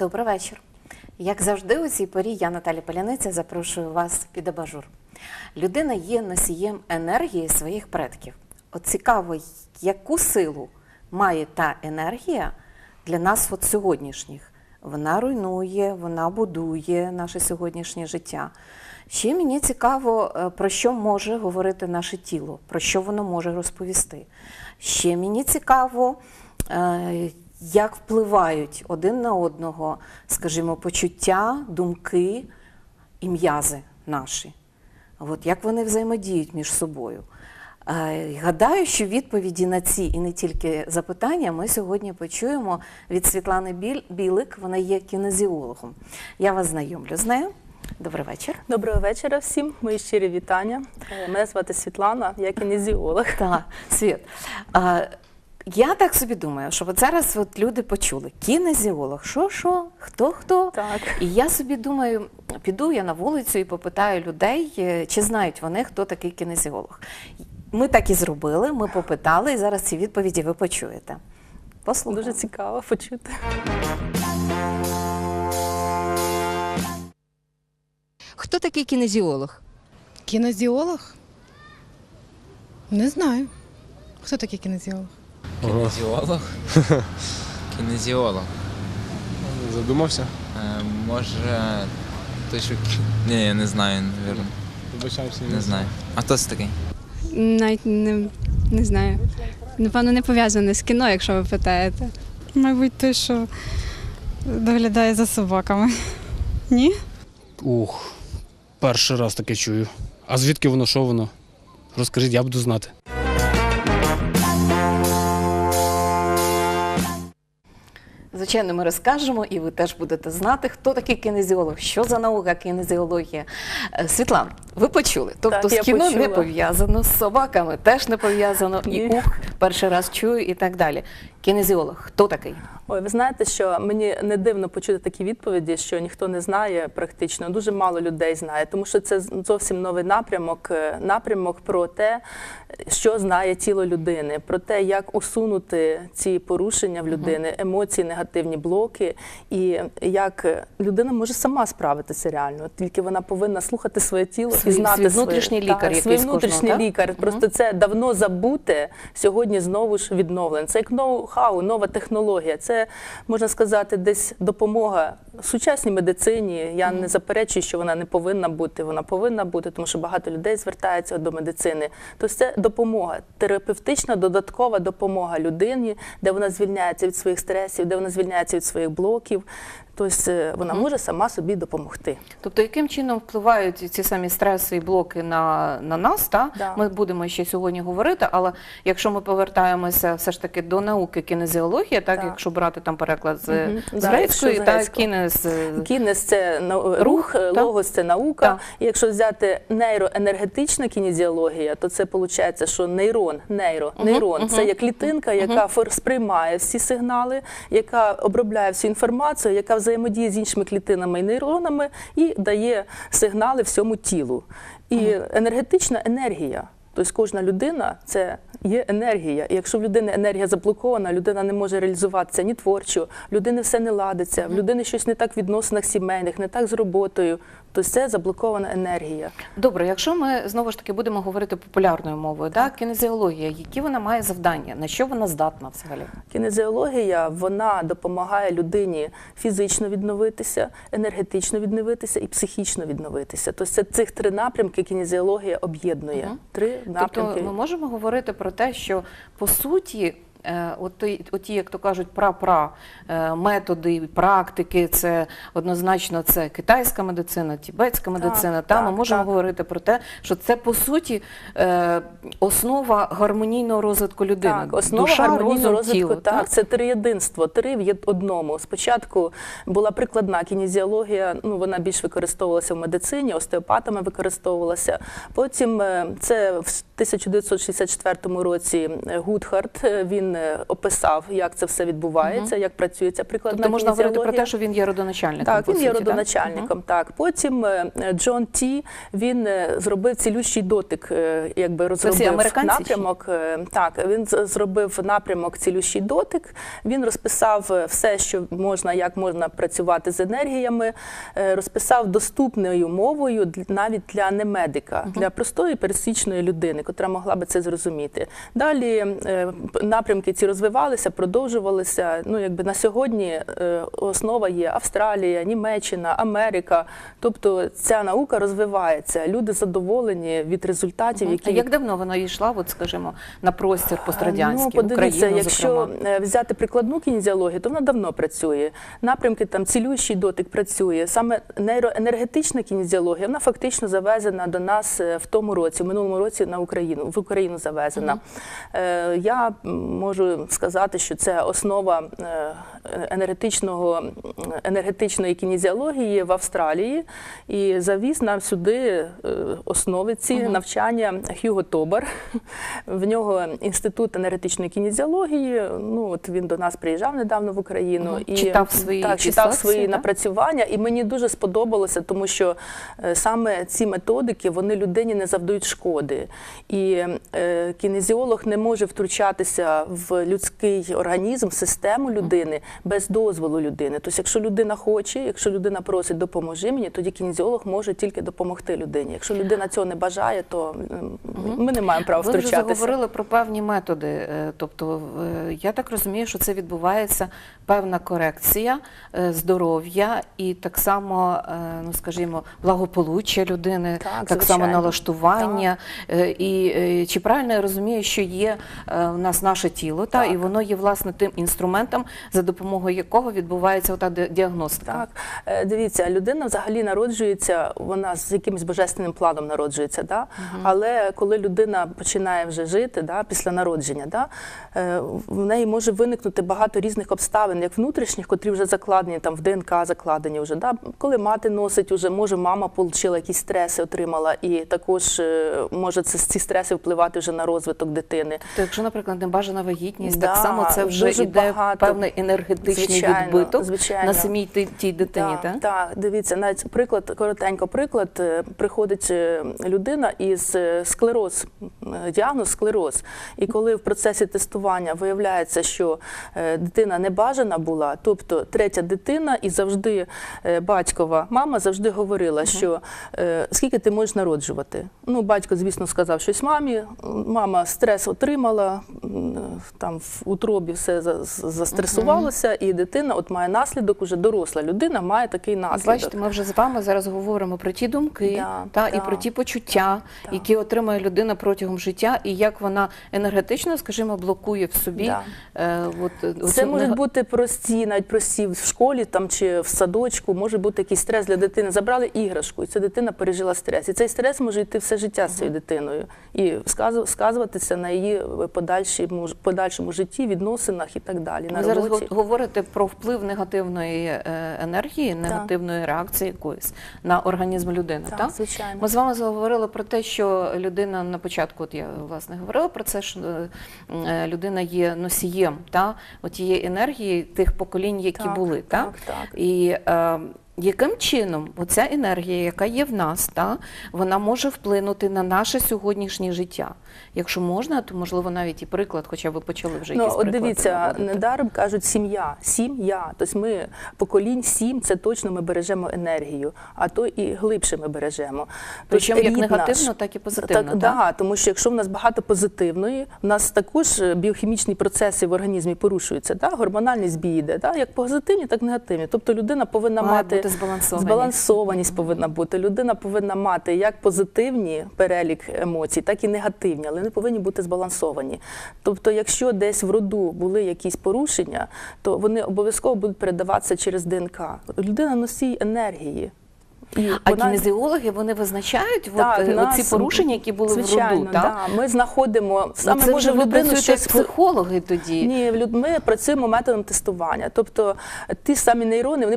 Добрий вечір. Як завжди, у цій порі я, Наталя Поляниця, запрошую вас під абажур. Людина є носієм енергії своїх предків. От цікаво, яку силу має та енергія для нас от сьогоднішніх. Вона руйнує, вона будує наше сьогоднішнє життя. Ще мені цікаво, е, про що може говорити наше тіло, про що воно може розповісти. Ще мені цікаво, е, як впливають один на одного, скажімо, почуття, думки і м'язи наші. От як вони взаємодіють між собою. Е, Гадаю, що відповіді на ці і не тільки запитання ми сьогодні почуємо від Світлани Білик. Вона є кінезіологом. Я вас знайомлю з нею. Добрий вечір. Доброго вечора всім. Мої щирі вітання. Е, Мене звати Світлана, я кінезіолог. Так, Світ. Я так собі думаю, що от зараз от люди почули кінезіолог. Що, що, хто, хто? Так. І я собі думаю, піду я на вулицю і попитаю людей, е, чи знають вони, хто такий кінезіолог. Ми так і зробили, ми попитали, і зараз ці відповіді ви почуєте. Послухаємо. Дуже цікаво почути. Хто такий кінезіолог? Кінезіолог? Не знаю. Хто такий кінезіолог? Кінезіолог? Кінезіолог. Задумався? Е, може. Той, що. кі- Ні, я не знаю, навірно. Вибачаємося. Не знаю. А хто це такий? Навіть не, не знаю. Напевно, не пов'язане з кіно, якщо ви питаєте. Мабуть, той, що доглядає за собаками. Ні? Ух, перший раз таке чую. А звідки воно, що воно? Розкажіть, я буду знати. Звичайно, ми розкажемо, і ви теж будете знати, хто такий кінезіолог, що за наука кінезіологія. Світлана, ви почули. Тобто Так, з кіно не пов'язано, з собаками теж не пов'язано, і ух, перший раз чую і так далі. Кінезіолог, хто такий? Ой, ви знаєте, що мені не дивно почути такі відповіді, що ніхто не знає практично. Дуже мало людей знає, тому що це зовсім новий напрямок. е, Напрямок про те, що знає тіло людини, про те, як усунути ці порушення в людини, емоції, негативні блоки, і як людина може сама справитися реально. Тільки вона повинна слухати своє тіло Свій- і знати свій своє- внутрішній Так, лікар свій якийсь внутрішній кожного, так? лікар. Просто це давно забуте, сьогодні знову ж відновлено. Це як ноу-хау, нова технологія. Це можна сказати, десь допомога сучасній медицині. Я не заперечую, що вона не повинна бути. Вона повинна бути, тому що багато людей звертаються до медицини. Тобто це допомога, терапевтична додаткова допомога людині, де вона звільняється від своїх стресів, де вона звільняється від своїх блоків. Тобто е, вона може сама собі допомогти. Тобто, яким чином впливають ці самі стреси і блоки на, на нас? Та? Да. Ми будемо ще сьогодні говорити, але якщо ми повертаємося все ж таки до науки так, Так. якщо брати там переклад з, Мгм. з грецької, та грецького. кінез. е, Кінез це Рух, рух, логос це наука. І якщо взяти нейроенергетична кінезіологія, то це виходить, що нейрон, нейро, нейрон це є клітинка, яка фор- сприймає всі сигнали, яка обробляє всю інформацію, яка взаємодіє з іншими клітинами і нейронами і дає сигнали всьому тілу. І енергетична енергія. Тобто кожна людина це є енергія. І якщо в людини енергія заблокована, людина не може реалізуватися ні творчо, в людини все не ладиться, в людини щось не так в відносинах сімейних, не так з роботою, то це заблокована енергія. Добре, якщо ми знову ж таки будемо говорити популярною мовою, так, кінезіологія, які вона має завдання, на що вона здатна взагалі? Кінезіологія вона допомагає людині фізично відновитися, енергетично відновитися і психічно відновитися. Тобто це цих три напрямки кінезіологія об'єднує. Три напрямки. Тобто ми можемо говорити про те, що по суті. Е, От ті, от як то кажуть, пра-пра е, методи, практики, це однозначно це китайська медицина, тібетська медицина. Та ми можемо так. говорити про те, що це по суті е, основа гармонійного розвитку людини. Так, основа Душа, гармонійного розвитку. тіло. так, це триєдинство, три в одному. Спочатку була прикладна кінезіологія, ну вона більш використовувалася в медицині, остеопатами використовувалася. Потім це в 1964 році Гудхарт він він е, описав, як це все відбувається, як працює ця прикладна Тобто можна говорити про те, що він є родоначальником. Так, він є родоначальником. Так, потім е, Джон Ті він е, зробив цілющий дотик, якби розробив чи? напрямок. Так, він зробив напрямок цілющий дотик. Він розписав все, що можна, як можна працювати з енергіями, розписав доступною мовою навіть для немедика, для простої пересічної людини, котра могла би це зрозуміти. Далі п- напрямки ці розвивалися, продовжувалися. Ну, якби на сьогодні е, основа є Австралія, Німеччина, Америка. Тобто ця наука розвивається. Люди задоволені від результатів, які А як давно вона йшла, от скажімо, на простір пострадянський, Ну, подивіться, Україну, якщо зокрема? е, взяти прикладну кінезіологію, то вона давно працює. Напрямки там цілющий дотик працює. Саме нейроенергетична кінезіологія, вона фактично завезена до нас е, в тому році, в минулому році на Україну, в Україну завезена. Е, Я м, можу сказати, що це основа е, енергетичного, енергетичної кінезіології в Австралії. І завіз нам сюди е, основи ці навчання Хьюго Тобар. В нього інститут енергетичної кінезіології. Ну от він до нас приїжджав недавно в Україну Мгм. і Читав свої так, читав свої так? напрацювання, і мені дуже сподобалося, тому що е, саме ці методики вони людині не завдають шкоди. І е, кінезіолог не може втручатися в людський організм, систему людини без дозволу людини. Тобто, якщо людина хоче, якщо людина просить допоможи мені, тоді кінезіолог може тільки допомогти людині. Якщо людина цього не бажає, то ми не маємо права Ви вже втручатися. заговорили про певні методи. е, Тобто, е, я так розумію, що це відбувається певна корекція е, здоров'я і так само, ну скажімо, благополуччя людини, Так, так само налаштування. І чи правильно я розумію, що є у нас наше тіло, та і воно є власне тим інструментом, за допомогою якого відбувається ота діагностика. Так, Е, дивіться, людина взагалі народжується, вона з якимось божественним планом народжується, да? але коли людина починає вже жити да, після народження, да, е, в неї може виникнути багато різних обставин, як внутрішніх, котрі вже закладені, там в ДНК закладені вже. Да? Коли мати носить, уже, може мама отримала якісь стреси, отримала, і також е, може це, ці стреси впливати вже на розвиток дитини. То якщо, наприклад, небажана вагітність, Да, так само це вже йде багато. певний енергетичний Звичайно, відбиток звичайно. на самій тій, дитині, так? Так, так, дивіться, навіть приклад, коротенько приклад. е, Приходить е, людина із е, склероз, діагноз склероз. І коли в процесі тестування виявляється, що дитина не бажана була, тобто третя дитина, і завжди батькова мама завжди говорила, що скільки ти можеш народжувати. Ну, батько, звісно, сказав щось мамі. Мама стрес отримала, там в утробі все за- застресувалося, і дитина от має наслідок, уже доросла людина має такий наслідок. Бачите, ми вже з вами зараз говоримо про ті думки Да, та, да. і про ті почуття, Да. які отримує людина протягом життя, і як вона енергетично, скажімо, блокує в собі. Да. Е, от, е, Це оцю можуть нега- бути прості, навіть прості в школі там чи в садочку, може бути якийсь стрес для дитини. Забрали іграшку, і ця дитина пережила стрес. І цей стрес може йти все життя з цією дитиною і сказу- сказуватися на її подальшому, подальшому житті, відносинах і так далі. На роботі. Го- говорите про вплив негативної е, енергії, негативної реакції якоїсь на організм людини. Так, так? звичайно. Ми з вами заговорили про те, що людина на початку, от я власне говорила про це, що е, е, людина є носієм та, от тієї енергії тих поколінь, які Так, були. Так, так, так. І е, яким чином оця енергія, яка є в нас, та, вона може вплинути на наше сьогоднішнє життя? Якщо можна, то можливо навіть і приклад, хоча ви почали вже Ну, якісь от дивіться, недаром кажуть сім'я. Сім'я. Тобто ми поколінь сім, це точно ми бережемо енергію, а то і глибше ми бережемо. Причому як негативно, так і позитивно, Так, так? да, тому що якщо в нас багато позитивної, в нас також е, біохімічні процеси в організмі порушуються. Да? Гормональні збій йде, да? як позитивні, так і негативні. Тобто людина повинна Має мати збалансованість. збалансованість повинна бути. Людина повинна мати як позитивні перелік емоцій, так і негативні, але вони повинні бути збалансовані. Тобто, якщо десь в роду були якісь порушення, то вони обов'язково будуть передаватися через ДНК. Людина носій енергії. І А вона- кінезіологи вони визначають Так, от, е, нас- оці порушення, які були звичайно, в роду. Так? Да. Ми знаходимо саме це може людину як щось психологи тоді. Ні, ми працюємо методом тестування. Тобто ті самі нейрони вони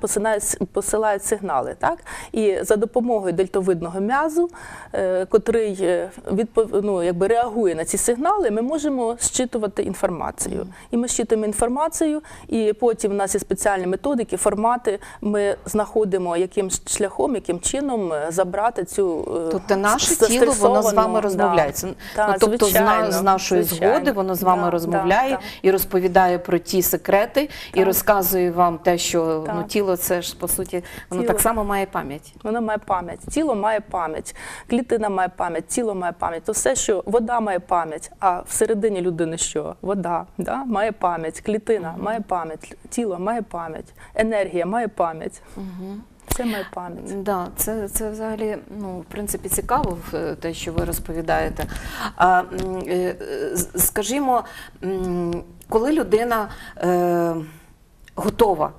посинають- посилають сигнали, так? І за допомогою дельтовидного м'язу, е, котрий е, відпов- ну, якби реагує на ці сигнали, ми можемо зчитувати інформацію. І ми зчитуємо інформацію, і потім в нас є спеціальні методики, формати. Ми знаходимо, яким шляхом, яким чином е, забрати цю е, Тобто наше тіло воно з вами розмовляється. Да. ну, Так, тобто звичайно, з нашої звичайно. згоди воно з вами Да, розмовляє да, і розповідає про ті секрети, і розказує вам те, що ну, тіло це ж по суті воно Тіло. так само має пам'ять. Воно має пам'ять, тіло має пам'ять, клітина має пам'ять, тіло має пам'ять. То все, що вода має пам'ять, а всередині людини що? Вода да? має пам'ять, клітина має пам'ять, тіло має пам'ять, енергія має пам'ять. Все моя пам'ять. Да, це, це взагалі ну, в принципі цікаво в- те, що ви розповідаєте. А, е, скажімо, коли людина е, готова е,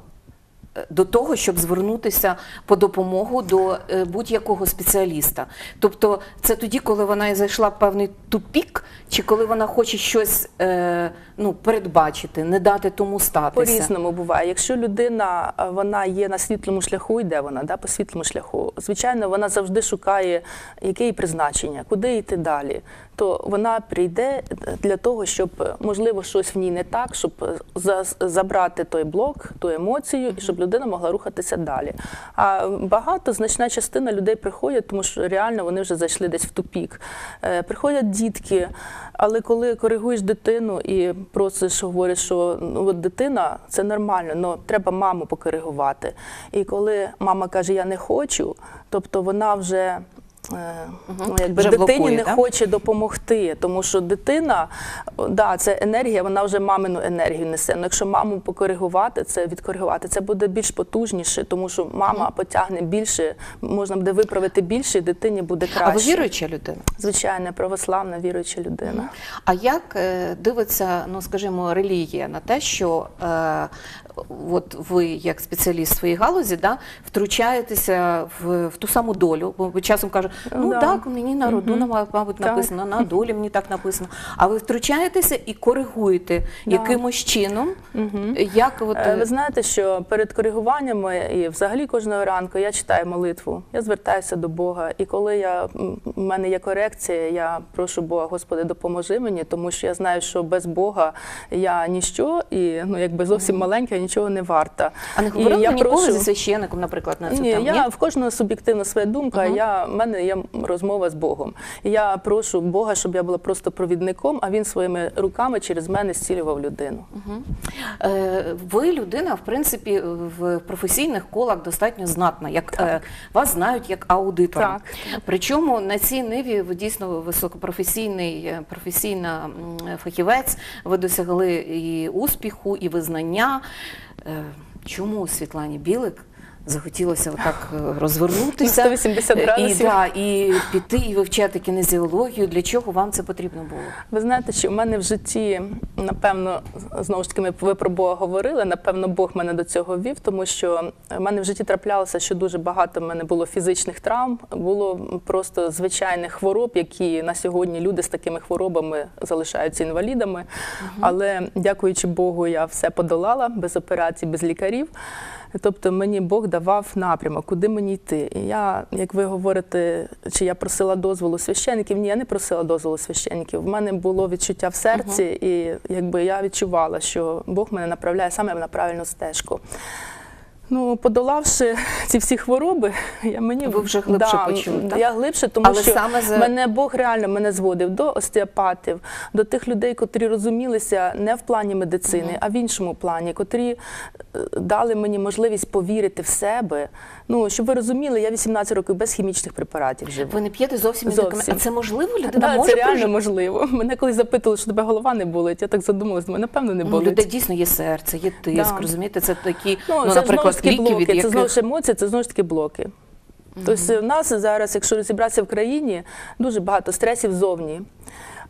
до того, щоб звернутися по допомогу до е, будь-якого спеціаліста. Тобто це тоді, коли вона і зайшла в певний тупік, чи коли вона хоче щось е, ну, передбачити, не дати тому статися. По-різному буває. Якщо людина вона є на світлому шляху, йде вона да, по світлому шляху, звичайно, вона завжди шукає, яке її призначення, куди йти далі. То вона прийде для того, щоб можливо щось в ній не так, щоб забрати той блок, ту емоцію, і щоб людина могла рухатися далі. А багато значна частина людей приходять, тому що реально вони вже зайшли десь в тупік. Е, Приходять дітки, але коли коригуєш дитину і просиш, говориш, що ну от дитина це нормально, але треба маму покоригувати. І коли мама каже, я не хочу, тобто вона вже. Е, Ну, якби Вже дитині блокує, не да? хоче допомогти, тому що дитина, да, це енергія, вона вже мамину енергію несе. Ну, якщо маму покоригувати, це відкоригувати, це буде більш потужніше, тому що мама потягне більше, можна буде виправити більше, і дитині буде краще. А ви віруюча людина? Звичайно, православна віруюча людина. А як е, дивиться, ну скажімо, релігія на те, що е, от ви, як спеціаліст своїй галузі, да, втручаєтеся в, в ту саму долю? Бо часом кажуть, ну Да. так, мені на роду, Мгм. мабуть, мабуть, Так. написано, на долі мені так написано. А ви втручаєтеся і коригуєте Да. якимось чином, як от, Е, Ви знаєте, що перед коригуваннями і взагалі кожного ранку я читаю молитву, я звертаюся до Бога. І коли я в мене є корекція, я прошу Бога, Господи, допоможи мені, тому що я знаю, що без Бога я ніщо, і ну якби зовсім маленька, я нічого не варта. а не говорили я ніколи прошу- зі священником, наприклад, на цю ні, тему? я в кожного суб'єктивна своя думка. Мгм. Я в мене є розмова з Богом. І я прошу Бога, щоб я була просто провідником, а він своїми руками через мене зцілював людину. Е, Ви людина, в принципі, в професійних колах достатньо знатна. Як е, вас знають як аудитора. Так. Причому на цій ниві ви дійсно високопрофесійний е, професійна фахівець. Ви досягли і успіху, і визнання. Е, Чому Світлані Білик? Захотілося отак е, розвернутися 180 е, і, да, і піти і вивчати кінезіологію. Для чого вам це потрібно було? Ви знаєте, що в мене в житті, напевно, знову ж таки, ми ви про Бога говорили. Напевно, Бог мене до цього вів, тому що в мене в житті траплялося, що дуже багато в мене було фізичних травм, було просто звичайних хвороб, які на сьогодні люди з такими хворобами залишаються інвалідами. Але дякуючи Богу, я все подолала без операцій, без лікарів. Тобто мені Бог давав напрямок, куди мені йти. І я, як ви говорите, чи я просила дозволу священників? Ні, я не просила дозволу священників. В мене було відчуття в серці, і якби я відчувала, що Бог мене направляє саме на правильну стежку. Ну, подолавши ці всі хвороби, я мені Ви вже глибше да, почули, так? Я глибше, тому Але що саме за- мене Бог реально мене зводив до остеопатів, до тих людей, котрі розумілися не в плані медицини, а в іншому плані, котрі е, дали мені можливість повірити в себе. Ну, щоб ви розуміли, я 18 років без хімічних препаратів живу. Ви не п'єте зовсім, Зовсім. А це можливо? Людина Да, може це реально прожити? можливо. Мене колись запитували, що тебе голова не болить. Я так задумалась, думаю, напевно, не Ну, болить. людей дійсно є серце, є тиск, Да. розумієте, це такі, Ну, ну, це наприклад, знову ж таки ліки, блоки, від це знову ж емоції, це знову ж таки блоки. Тобто в нас зараз, якщо розібратися в країні, дуже багато стресів зовні.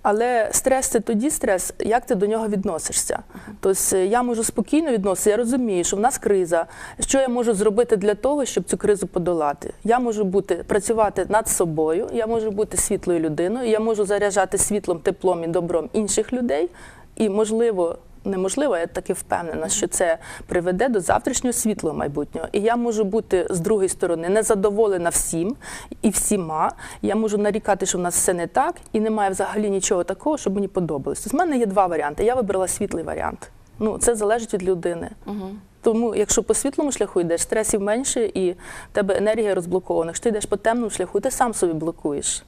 Але стрес це тоді стрес, як ти до нього відносишся. Тобто я можу спокійно відноситися, я розумію, що в нас криза. Що я можу зробити для того, щоб цю кризу подолати? Я можу бути працювати над собою, я можу бути світлою людиною, я можу заряджати світлом, теплом і добром інших людей. І можливо, неможливо, я таки впевнена, що це приведе до завтрашнього світлого майбутнього. І я можу бути з другої сторони незадоволена всім і всіма. Я можу нарікати, що в нас все не так, і немає взагалі нічого такого, щоб мені подобалось. Тобто, в мене є два варіанти. Я вибрала світлий варіант. Ну, це залежить від людини. Тому, якщо по світлому шляху йдеш, стресів менше і в тебе енергія розблокована. Якщо ти йдеш по темному шляху, ти сам собі блокуєш.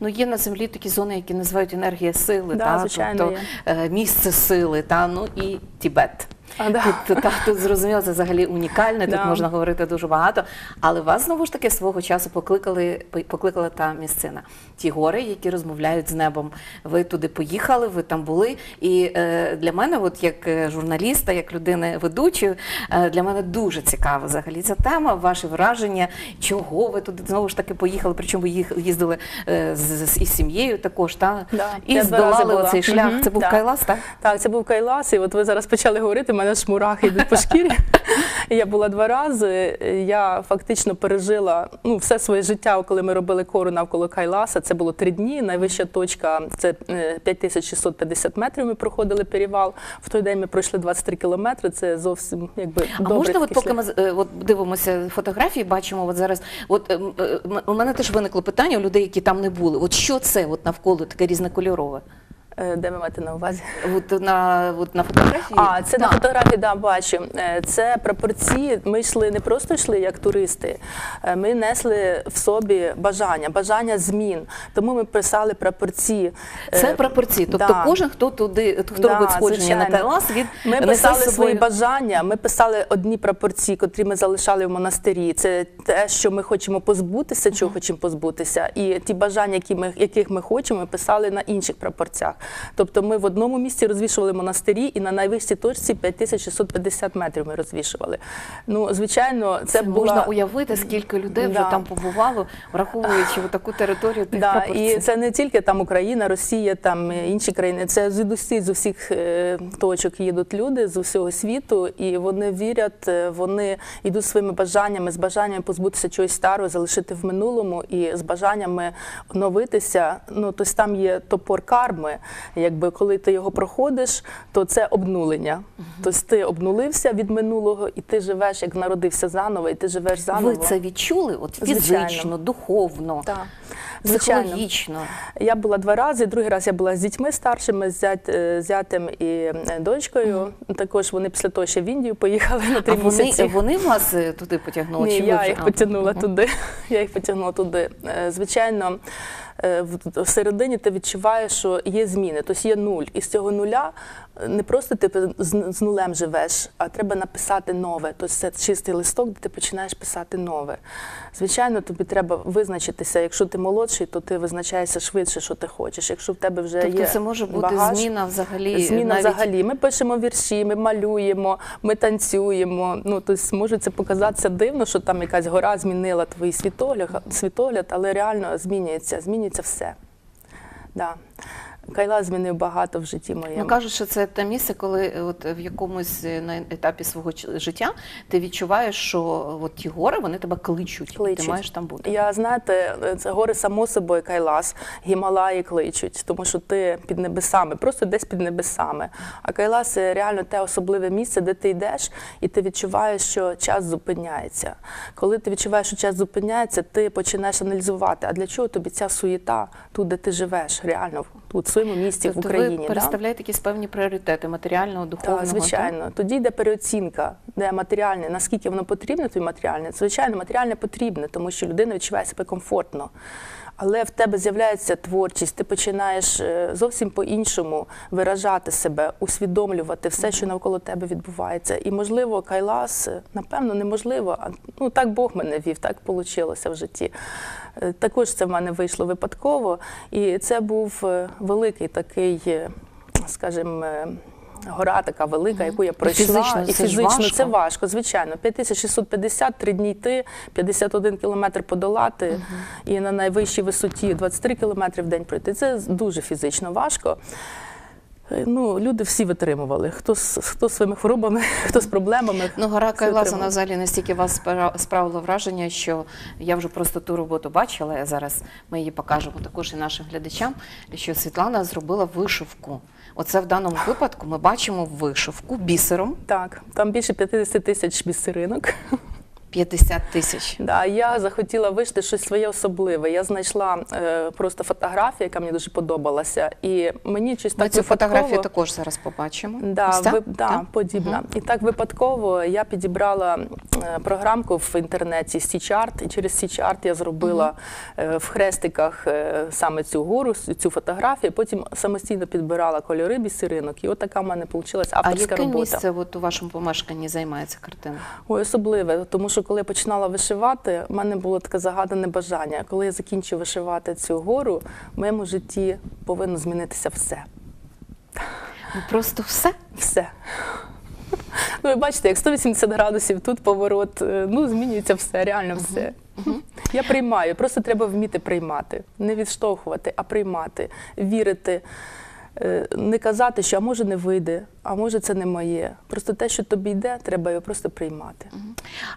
Ну, є на землі такі зони, які називають енергія сили, Да, та, звичайно, тобто є. е, місце сили, та, ну і Тібет. А, да. Тут, та, тут зрозуміло, це взагалі унікальне, тут Да. можна говорити дуже багато. Але вас знову ж таки свого часу покликали, покликала та місцина. Ті гори, які розмовляють з небом. Ви туди поїхали, ви там були. І е, для мене, от як е, журналіста, як людини ведучої, е, для мене дуже цікава взагалі ця тема, ваші враження, чого ви туди знову ж таки поїхали, причому ви їх їздили е, з, з, із сім'єю також, та? Да, і здолали оцей шлях. Мгм, Це був да. Кайлас, так? Так, це був Кайлас, і от ви зараз почали говорити, мене ж мурахи йдуть по шкірі. Я була два рази. Я фактично пережила ну, все своє життя, коли ми робили кору навколо Кайласа. Це було три дні. Найвища точка це е, 5650 метрів. Ми проходили перевал. В той день ми пройшли 23 кілометри. Це зовсім якби А добрий можна, от поки шлях. ми е, от дивимося фотографії, бачимо от зараз. От е, м, е, у мене теж виникло питання у людей, які там не були. От що це от навколо таке різнокольорове? Е, Де ви маєте на увазі? От на от на фотографії. А, це на фотографії, да, бачу. Е, Це прапорці. Ми йшли не просто йшли як туристи, е, ми несли в собі бажання, бажання змін. Тому ми писали прапорці. Е, Це прапорці. Тобто да. кожен, хто туди, хто Да, робить сходження на. Кайлас, він Ми писали собою- свої бажання. Ми писали одні прапорці, котрі ми залишали в монастирі. Це те, що ми хочемо позбутися, чого хочемо позбутися. І ті бажання, які ми, яких ми хочемо, ми писали на інших прапорцях. Тобто ми в одному місці розвішували монастирі, і на найвищій точці 5650 метрів ми розвішували. Ну, звичайно, це, Це була... можна уявити, скільки людей вже Да. там побувало, враховуючи таку територію тих Да, і це не тільки там Україна, Росія, там е, інші країни. Це звідусі з усіх е, точок їдуть люди з усього світу, і вони вірять, е, вони йдуть своїми бажаннями, з бажанням позбутися чогось старого, залишити в минулому, і з бажаннями оновитися. Ну тобто там є топор карми. Якби коли ти його проходиш, то це обнулення. Тобто ти обнулився від минулого, і ти живеш, як народився заново, і ти живеш заново. Ви це відчули? От Звичайно. духовно, Так. Звичайно. психологічно. Я була два рази. Другий раз я була з дітьми старшими, з е, зятем і е, дочкою. Також вони після того ще в Індію поїхали на три А вони, місяці. вони вас е, туди потягнули? Ні, чи я вже- їх потягнула туди. Я їх потягнула туди. Звичайно, в- всередині ти відчуваєш, що є зміни, тобто є нуль. І з цього нуля не просто ти з з нулем живеш, а треба написати нове. Тобто це чистий листок, де ти починаєш писати нове. Звичайно, тобі треба визначитися. Якщо ти молодший, то ти визначаєшся швидше, що ти хочеш. Якщо в тебе вже Тобто є це може бути багаж, зміна взагалі. Зміна навіть... взагалі. Ми пишемо вірші, ми малюємо, ми танцюємо. Ну тобто може це показатися дивно, що там якась гора змінила твій світогляд, світогляд, але реально змінюється, змінюється все. Да. Кайла змінив багато в житті моєму. Ну кажуть, що це те місце, коли е, от в якомусь е, на етапі свого життя ти відчуваєш, що от ті гори вони тебе кличуть, Кличуть. ти маєш там бути. Я знаєте, це гори само собою Кайлас, Гімалаї кличуть, тому що ти під небесами, просто десь під небесами. А Кайлас це реально те особливе місце, де ти йдеш, і ти відчуваєш, що час зупиняється. Коли ти відчуваєш, що час зупиняється, ти починаєш аналізувати, а для чого тобі ця суєта тут, де ти живеш, реально тут, в своєму місті, тобто в Україні. ви да? переставляєте якісь певні пріоритети матеріального, духовного. Так, звичайно. Тоді йде переоцінка, де матеріальне, наскільки воно потрібне, тобі матеріальне. Звичайно, матеріальне потрібне, тому що людина відчуває себе комфортно. Але в тебе з'являється творчість, ти починаєш е, зовсім по-іншому виражати себе, усвідомлювати все, що навколо тебе відбувається. І, можливо, Кайлас, е, напевно, неможливо. а, Ну, так Бог мене вів, так вийшло в житті. Е, Також це в мене вийшло випадково. І це був великий такий, скажімо, гора така велика, яку я пройшла. фізично і це фізично важко. це важко, звичайно. 5650, три дні йти, 51 кілометр подолати і на найвищій висоті 23 кілометри в день пройти. Це дуже фізично важко. Е, Ну, люди всі витримували. Хто з хто з своїми хворобами, хто з проблемами. Ну, гора всі Кайласа на взагалі настільки вас спра- справило враження, що я вже просто ту роботу бачила. Я зараз ми її покажемо також і нашим глядачам, що Світлана зробила вишивку. Оце в даному випадку ми бачимо вишивку бісером Так, там більше 50 тисяч бісеринок. 50 тисяч. Да, я захотіла вишити щось своє особливе. Я знайшла е, просто фотографію, яка мені дуже подобалася. І мені щось Ми цю фотографію також зараз побачимо. Да, Ось так? ви, да, Так? подібна. І так випадково я підібрала е, програмку в інтернеті C-Chart, і через C-Chart я зробила е, в хрестиках е, саме цю гору, цю фотографію. Потім самостійно підбирала кольори бісеринок. І от така в мене вийшла А авторська яке робота. місце от у вашому помешканні займає ця картина? Ой, особливе, тому що коли я починала вишивати, в мене було таке загадане бажання. Коли я закінчу вишивати цю гору, в моєму житті повинно змінитися все. Ну, просто все. Все. Ну, ви бачите, як 180 градусів тут поворот, е, ну, змінюється все, реально все. Я приймаю, просто треба вміти приймати, не відштовхувати, а приймати, вірити, не казати, що а може не вийде, а може це не моє. Просто те, що тобі йде, треба його просто приймати.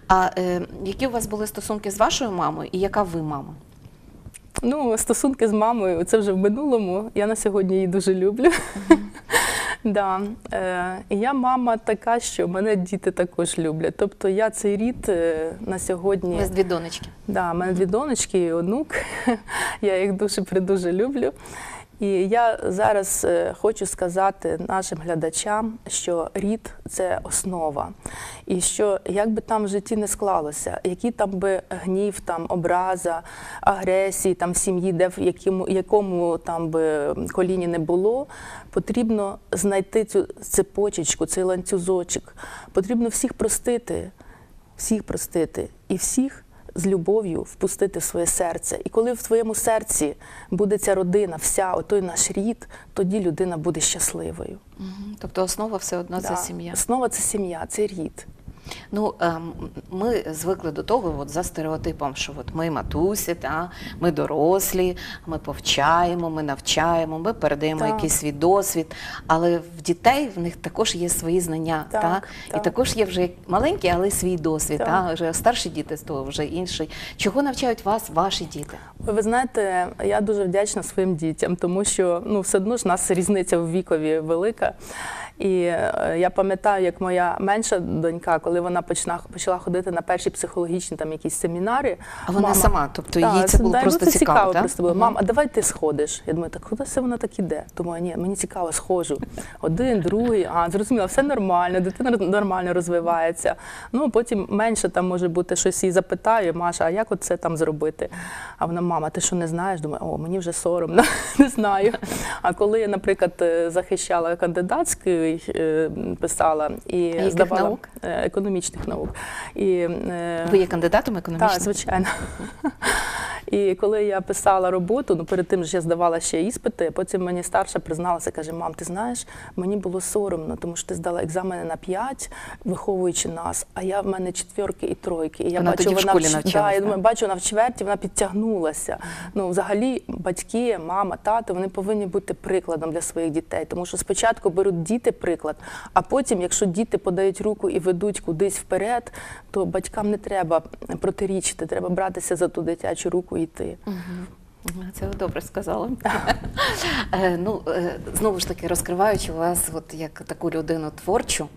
А е, які у вас були стосунки з вашою мамою і яка ви мама? Ну, стосунки з мамою це вже в минулому. Я на сьогодні її дуже люблю. Да. Е, я мама така, що мене діти також люблять. Тобто я цей рід е, на сьогодні. У вас дві донечки. Да, в мене дві донечки і онук. Я їх дуже придуже люблю. І я зараз е, хочу сказати нашим глядачам, що рід це основа. І що як би там в житті не склалося, які там би гнів, там образа, агресії там в сім'ї, де в якому, якому там би коліні не було, потрібно знайти цю цепочечку, цей ланцюзочок. Потрібно всіх простити, всіх простити і всіх з любов'ю впустити в своє серце. І коли в твоєму серці буде ця родина, вся, отой наш рід, тоді людина буде щасливою. Угу. Тобто основа все одно це сім'я. Основа це сім'я, це рід. Ну, ем, ми звикли до того, от за стереотипом, що от ми матусі, та, ми дорослі, ми повчаємо, ми навчаємо, ми передаємо Так. якийсь свій досвід. Але в дітей в них також є свої знання. Так, та? І також є вже маленький, але свій досвід. Так. Та? Вже старші діти з того вже інший. Чого навчають вас ваші діти? Ви, ви знаєте, я дуже вдячна своїм дітям, тому що ну, все одно ж нас різниця в вікові велика. І е, я пам'ятаю, як моя менша донька, коли вона почала, почала ходити на перші психологічні там якісь семінари. А вона сама, тобто їй це було просто ну, це цікаво, так? просто було. Мам, а давай ти сходиш. Я думаю, так куди це вона так іде? Думаю, ні, мені цікаво, схожу. Один, другий, а зрозуміло, все нормально, дитина нормально розвивається. Ну потім менше там може бути щось їй запитаю, Маша, а як це там зробити? А вона, мама, ти що не знаєш? Думаю, о, мені вже соромно, не знаю. А коли я, наприклад, е, захищала кандидатський, е, писала і яких здавала наук? е, економічних наук. І, е, Ви є кандидатом економічним? так, звичайно. І коли я писала роботу, ну перед тим ж я здавала ще іспити, потім мені старша призналася, каже: мам, ти знаєш, мені було соромно, тому що ти здала екзамени на 5, виховуючи нас, а я в мене четверки і тройки. І я Вона бачу, тоді в вона школі ч- Да, я думаю, бачу, вона в чверті, вона підтягнулася. Ну, взагалі, батьки, мама, тато, вони повинні бути прикладом для своїх дітей. Тому що спочатку беруть діти приклад, а потім, якщо діти подають руку і ведуть кудись вперед, то батькам не треба протирічити, треба братися за ту дитячу руку і йти. Мгм, Це ви добре сказали. Е, ну, е, знову ж таки, розкриваючи вас от як таку людину творчу,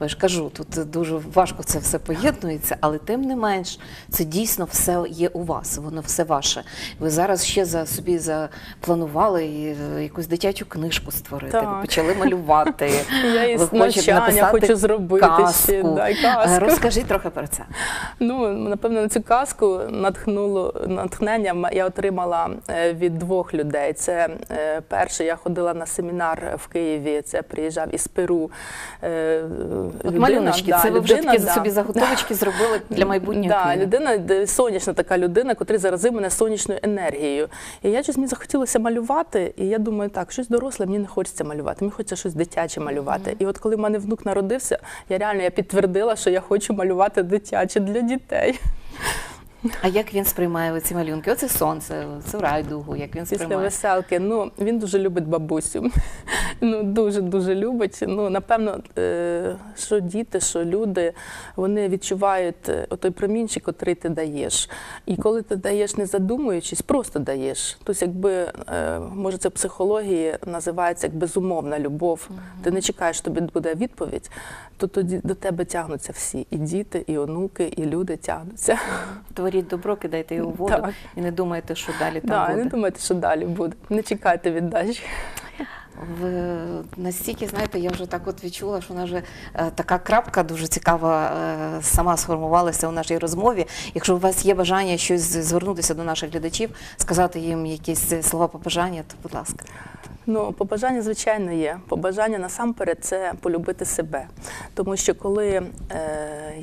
я ж кажу, тут дуже важко це все поєднується, але тим не менш, це дійсно все є у вас, воно все ваше. Ви зараз ще за собі запланували е, якусь дитячу книжку створити, ви Так. почали малювати. Я і ви навчання хочу зробити ще, казку. да, і Е, казку. Розкажіть трохи про це. Ну, напевно, на цю казку натхнуло натхнення. Я отримала е, від двох людей. Це е, перше, я ходила на семінар в Києві. Це приїжджав із Перу. е, От людина, малюночки, да, це ви вже такі да. собі заготовочки зробили для майбутньої Да, людина сонячна така людина, котра заразив мене сонячною енергією. І я щось мені захотілося малювати, і я думаю, так, щось доросле, мені не хочеться малювати, мені хочеться щось дитяче малювати. І от коли в мене внук народився, я реально я підтвердила, що я хочу малювати дитяче для дітей. А як він сприймає ці малюнки? Оце сонце, це райдугу, як він Після сприймає? веселки. Ну він дуже любить бабусю. Ну дуже дуже любить. Ну напевно, е, що діти, що люди, вони відчувають е, отой промінчик, котрий ти даєш. І коли ти даєш, не задумуючись, просто даєш. Тобто, якби е, може це в психології називається як безумовна любов. Ти не чекаєш, що тобі буде відповідь, то тоді до тебе тягнуться всі, і діти, і онуки, і люди тягнуться. Творіть добро, кидайте його в воду Так. і не думайте, що далі там Да, буде. не думайте, що далі буде. Не чекайте віддачі. Ви настільки знаєте, я вже так от відчула, що вона вже е, така крапка дуже цікава е, сама сформувалася у нашій розмові. Якщо у вас є бажання щось звернутися до наших глядачів, сказати їм якісь е, слова побажання, то будь ласка. Ну, побажання, звичайно, є. Побажання насамперед це полюбити себе. Тому що коли е,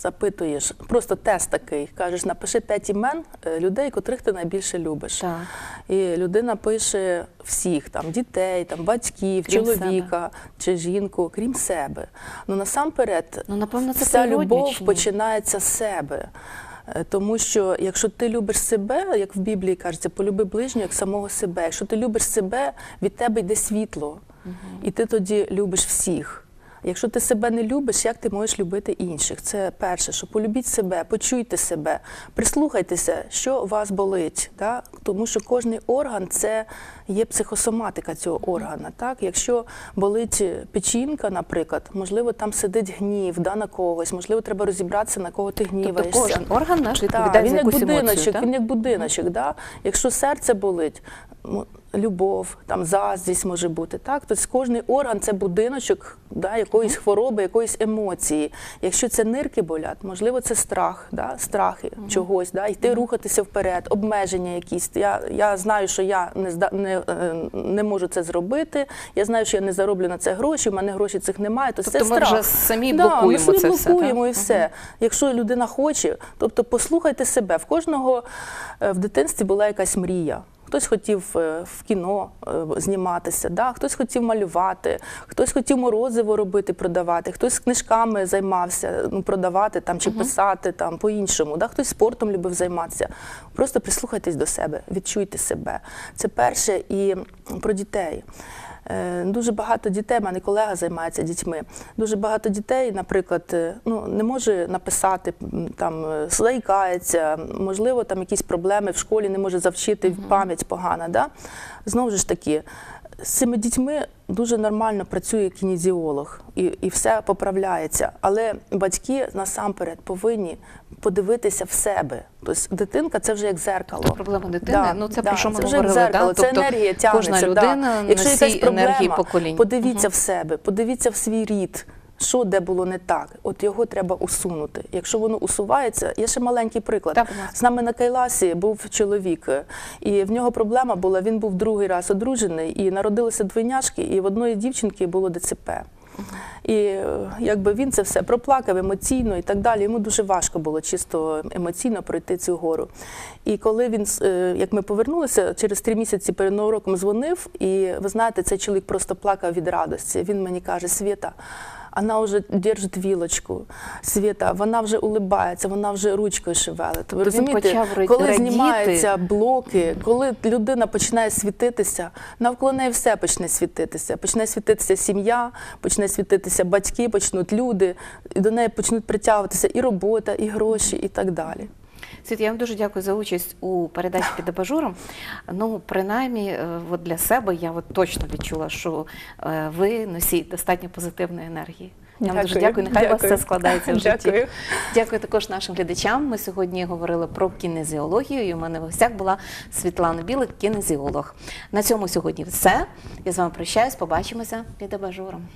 запитуєш, просто тест такий, кажеш, напиши п'ять імен е, людей, котрих ти найбільше любиш. Так. І людина пише всіх там дітей, там батьків, Крім чоловіка чи жінку, крім себе. Ну насамперед, Ну, напевно, це вся любов починається з себе. Е, Тому що якщо ти любиш себе, як в Біблії кажеться, полюби ближнього як самого себе. Якщо ти любиш себе, від тебе йде світло, і ти тоді любиш всіх. Якщо ти себе не любиш, як ти можеш любити інших? Це перше, що полюбіть себе, почуйте себе, прислухайтеся, що вас болить. Да? Тому що кожний орган це є психосоматика цього органа. Так? Якщо болить печінка, наприклад, можливо, там сидить гнів да, на когось, можливо, треба розібратися, на кого ти гніваєшся. Тобто кожен орган наш Так, відповідає він за як якусь будиночок, емоцію. так? він як будиночок. Да? Якщо серце болить, любов, там заздрість може бути. Так? Тобто кожний орган це будиночок да, якоїсь хвороби, якоїсь емоції. Якщо це нирки болять, можливо, це страх, да? страхи чогось, да? йти рухатися вперед, обмеження якісь. Я, я знаю, що я не, не, е, не можу це зробити. Я знаю, що я не зароблю на це гроші, в мене грошей цих немає. То Тобто це ми страх. вже самі Да, блокуємо ми самі це все, блокуємо так? і все. Якщо людина хоче, тобто послухайте себе. В кожного е, в дитинстві була якась мрія. Хтось хотів е, в кіно е, зніматися, да? хтось хотів малювати, хтось хотів морозиво робити, продавати, хтось книжками займався, ну, продавати там, чи писати там, по-іншому, да? хтось спортом любив займатися. Просто прислухайтесь до себе, відчуйте себе. Це перше і про дітей. Е, Дуже багато дітей, в мене колега займається дітьми. Дуже багато дітей, наприклад, е, ну не може написати там, слайкається, можливо, там якісь проблеми в школі не може завчити, пам'ять погана. Да? Знову ж таки, з цими дітьми дуже нормально працює кінезіолог і, і все поправляється. Але батьки насамперед повинні подивитися в себе. Тобто дитинка це вже як зеркало. Проблема дитини, ну це про що ми це вже як говорили, зеркало, да? це Тобто енергія тягнеться. кожна да. Якщо якась проблема, енергії поколінь. подивіться в себе, подивіться в свій рід. Що де було не так, от його треба усунути. Якщо воно усувається, є ще маленький приклад. Так. З нами на Кайласі був чоловік, і в нього проблема була. Він був другий раз одружений, і народилися двойняшки, і в одної дівчинки було ДЦП. І е, якби він це все проплакав емоційно і так далі. Йому дуже важко було чисто емоційно пройти цю гору. І коли він, е, як ми повернулися, через три місяці перед Новим роком дзвонив, і ви знаєте, цей чоловік просто плакав від радості. Він мені каже: Свята. Вона вже держить вілочку. Світа, вона вже улибається, вона вже ручкою шевелить. Ви Тобто розумієте, коли радіти. знімаються блоки, коли людина починає світитися, навколо неї все почне світитися. Почне світитися сім'я, почне світитися батьки, почнуть люди, і до неї почнуть притягуватися і робота, і гроші, і так далі. Світ, я вам дуже дякую за участь у передачі під абажуром. Ну, принаймні, е, от для себе я от точно відчула, що е, ви носій достатньо позитивної енергії. Я вам дуже Дякую. дякую. Нехай у вас Дякую. все складається в житті. Дякую. Дякую також нашим глядачам. Ми сьогодні говорили про кінезіологію. І у мене в гостях була Світлана Білик, кінезіолог. На цьому сьогодні все. Я з вами прощаюсь. Побачимося під абажуром.